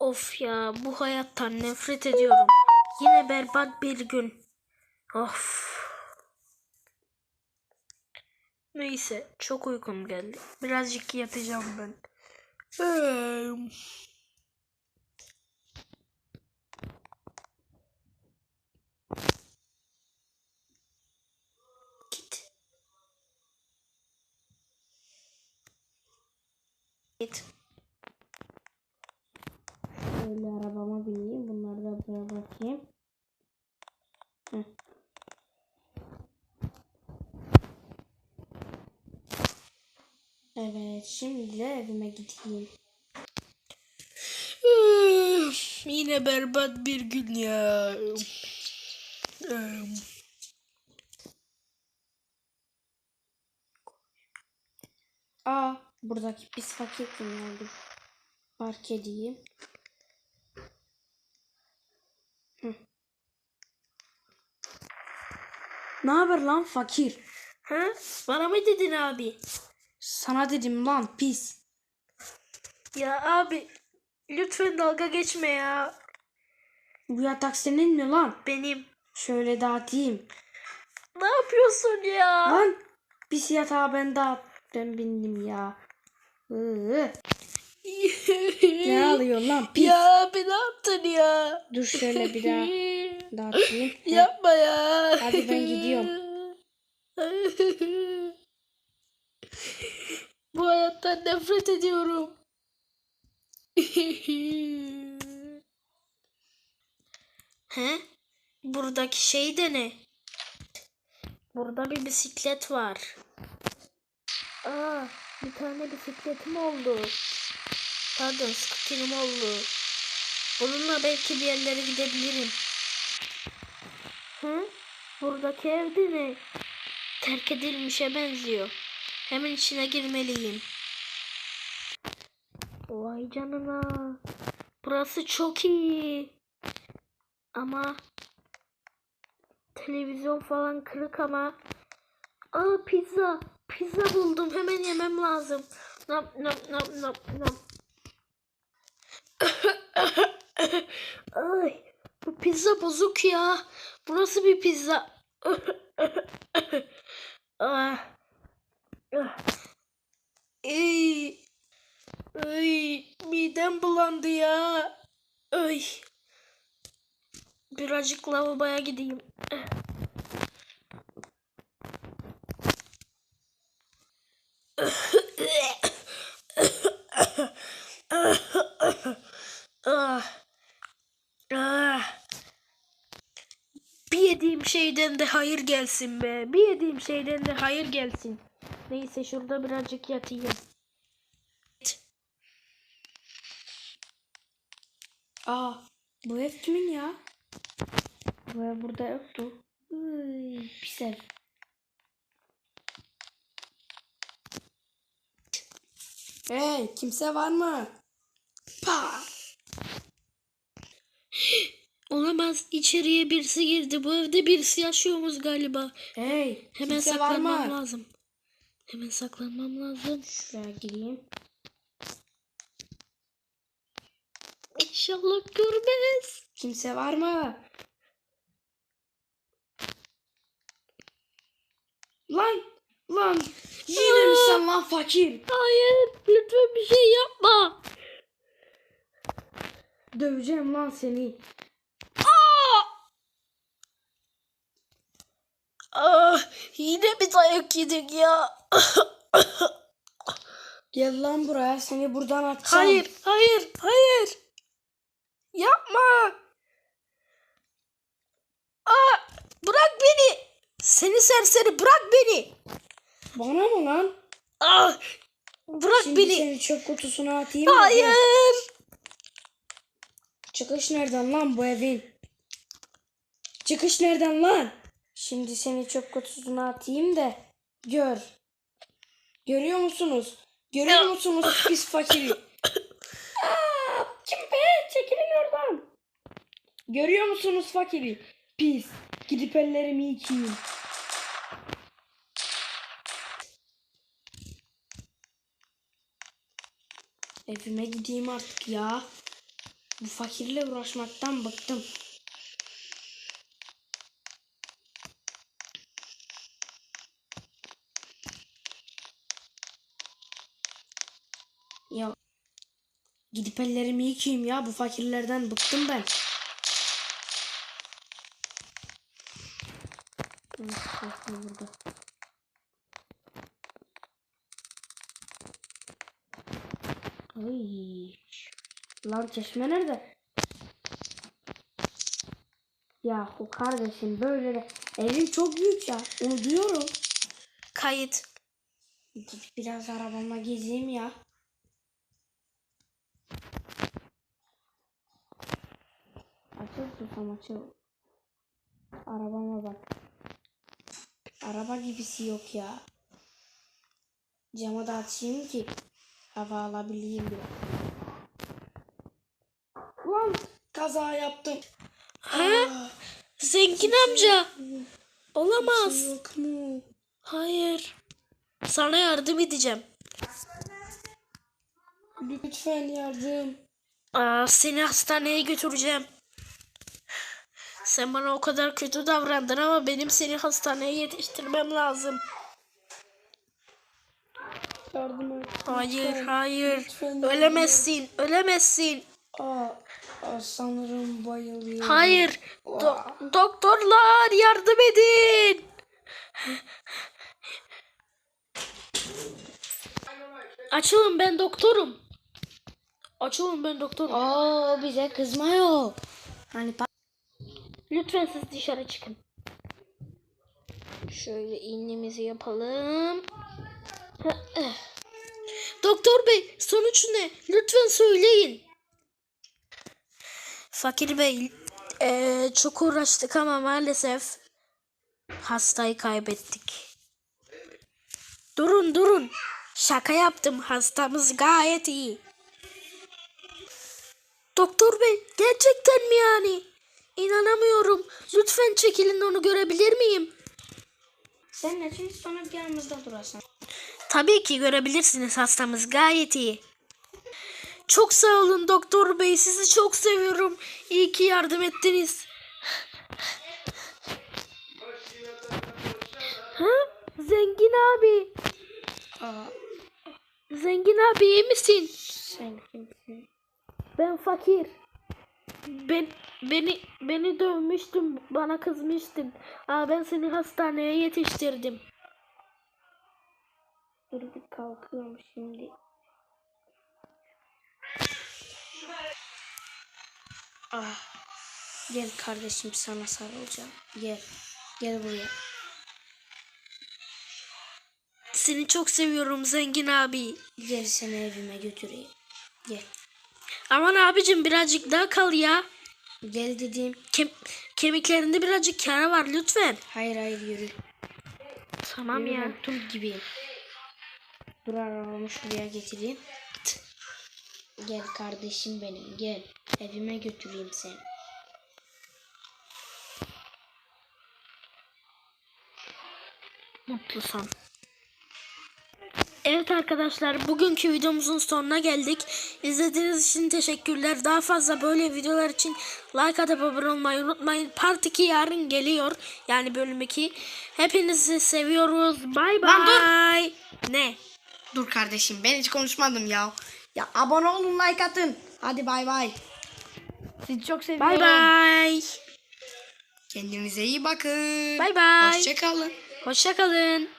Of ya bu hayattan nefret ediyorum. Yine berbat bir gün. Of. Neyse çok uykum geldi. Birazcık yatacağım ben. Git. Git. Şöyle arabama bineyim. Bunları da buraya bırakayım. Heh. Evet, şimdi de evime gideyim. Yine berbat bir gün ya. Aa, buradaki pis fakir kim oldu? Fark edeyim. Ne haber lan fakir? Ha? Bana mı dedin abi? Sana dedim lan pis. Ya abi lütfen dalga geçme ya. Bu yatak senin mi lan? Benim. Şöyle dağıtayım. Ne yapıyorsun ya? Lan pis yatağı ben dağıt. Ben bindim ya. Iı. Ne alıyor lan pis? ya abi ne yaptın ya? Dur şöyle bir daha dağıtayım. Yapma ya. Hadi ben gidiyorum. Bu hayattan nefret ediyorum. He? Buradaki şey de ne? Burada bir bisiklet var. Aa, bir tane bisikletim oldu. Pardon, skuterim oldu. Bununla belki bir yerlere gidebilirim. Hı? Buradaki ev de ne? Terk edilmişe benziyor. Hemen içine girmeliyim. Vay canına. Burası çok iyi. Ama televizyon falan kırık ama. Aa pizza. Pizza buldum. Hemen yemem lazım. Nam nam nam nam nam. Ay, bu pizza bozuk ya. Bu nasıl bir pizza? ah. Ah. Ey. Ay, midem bulandı ya. Ay. Birazcık lavaboya gideyim. Ah. Ah. Bir yediğim şeyden de hayır gelsin be. Bir yediğim şeyden de hayır gelsin. Neyse şurada birazcık yatayım. Aa, bu ev kimin ya? Bu ev burada yoktu. Iy, pis ev. Hey, kimse var mı? Pa! Olamaz. İçeriye birisi girdi. Bu evde birisi yaşıyormuş galiba. Hey, Hemen saklanmam lazım. Hemen saklanmam lazım. Şuraya gireyim. İnşallah görmez. Kimse var mı? Lan, lan, yine mi sen lan fakir? Hayır. Lütfen bir şey yapma. Döveceğim lan seni. Ah, yine bir dayak yedik ya. Gel lan buraya, seni buradan atacağım. Hayır, hayır, hayır. Yapma. Aa, bırak beni. Seni serseri bırak beni. Bana mı lan? Ah, bırak Şimdi beni. seni çöp kutusuna atayım. mı? Hayır. Çıkış nereden lan bu evin? Çıkış nereden lan? Şimdi seni çöp kutusuna atayım da gör. Görüyor musunuz? Görüyor musunuz pis fakiri? Aa, kim be? Çekilin oradan. Görüyor musunuz fakiri? Pis. Gidip ellerimi yıkayayım. Evime gideyim artık ya. Bu fakirle uğraşmaktan bıktım. Ya gidip ellerimi yıkayayım ya bu fakirlerden bıktım ben. Burada. Ay. Lan çeşme nerede? Yahu kardeşim böyle de evim çok büyük ya. Onu diyorum. Kayıt. Gidip biraz arabamla gezeyim ya. Susam açıl. Arabama bak. Araba gibisi yok ya. Camı da açayım ki hava alabileyim biraz. Lan kaza yaptım. He? Aa, Zengin amca. Olamaz. yok mu? Hayır. Sana yardım edeceğim. Lütfen yardım. Aa, seni hastaneye götüreceğim. Sen bana o kadar kötü davrandın ama benim seni hastaneye yetiştirmem lazım. Yardım et. Hayır, Lütfen. hayır. Lütfen Ölemezsin, ölemezsin. Aa, aa, sanırım bayılıyorum. Hayır. Do- doktorlar yardım edin. Açılın ben doktorum. Açılın ben doktorum. Oo bize kızma yok. Hani Lütfen siz dışarı çıkın. Şöyle iğnemizi yapalım. Doktor bey sonuç ne? Lütfen söyleyin. Fakir bey eee, çok uğraştık ama maalesef hastayı kaybettik. Durun durun. Şaka yaptım. Hastamız gayet iyi. Doktor bey gerçekten mi yani? İnanamıyorum. Lütfen çekilin onu görebilir miyim? Sen ne şimdi sonra bir yanımızda durasın. Tabii ki görebilirsiniz hastamız gayet iyi. Çok sağ olun doktor bey. Sizi çok seviyorum. İyi ki yardım ettiniz. Ha? Zengin abi. Aa, Zengin abi iyi misin? kimsin? Ben fakir. Ben beni beni dövmüştün, bana kızmıştın. Aa ben seni hastaneye yetiştirdim. Dur bir kalkıyorum şimdi. Ah. Gel kardeşim sana sarılacağım. Gel. Gel buraya. Seni çok seviyorum zengin abi. Gel seni evime götüreyim. Gel. Aman abicim birazcık daha kal ya. Gel dedim. Kem kemiklerinde birazcık yara var lütfen. Hayır hayır yürü. Tamam Yürü, ya. Tum gibiyim. Dur arabamı şuraya getireyim. Gel kardeşim benim gel. Evime götüreyim seni. Mutlu son. Evet arkadaşlar bugünkü videomuzun sonuna geldik. İzlediğiniz için teşekkürler. Daha fazla böyle videolar için like atıp abone olmayı unutmayın. Part 2 yarın geliyor. Yani bölüm 2. Hepinizi seviyoruz. Bay bay. Ne? Dur kardeşim ben hiç konuşmadım ya. Ya abone olun like atın. Hadi bay bay. Sizi çok seviyorum. Bay bay. Kendinize iyi bakın. Bay bay. Hoşçakalın. Hoşçakalın.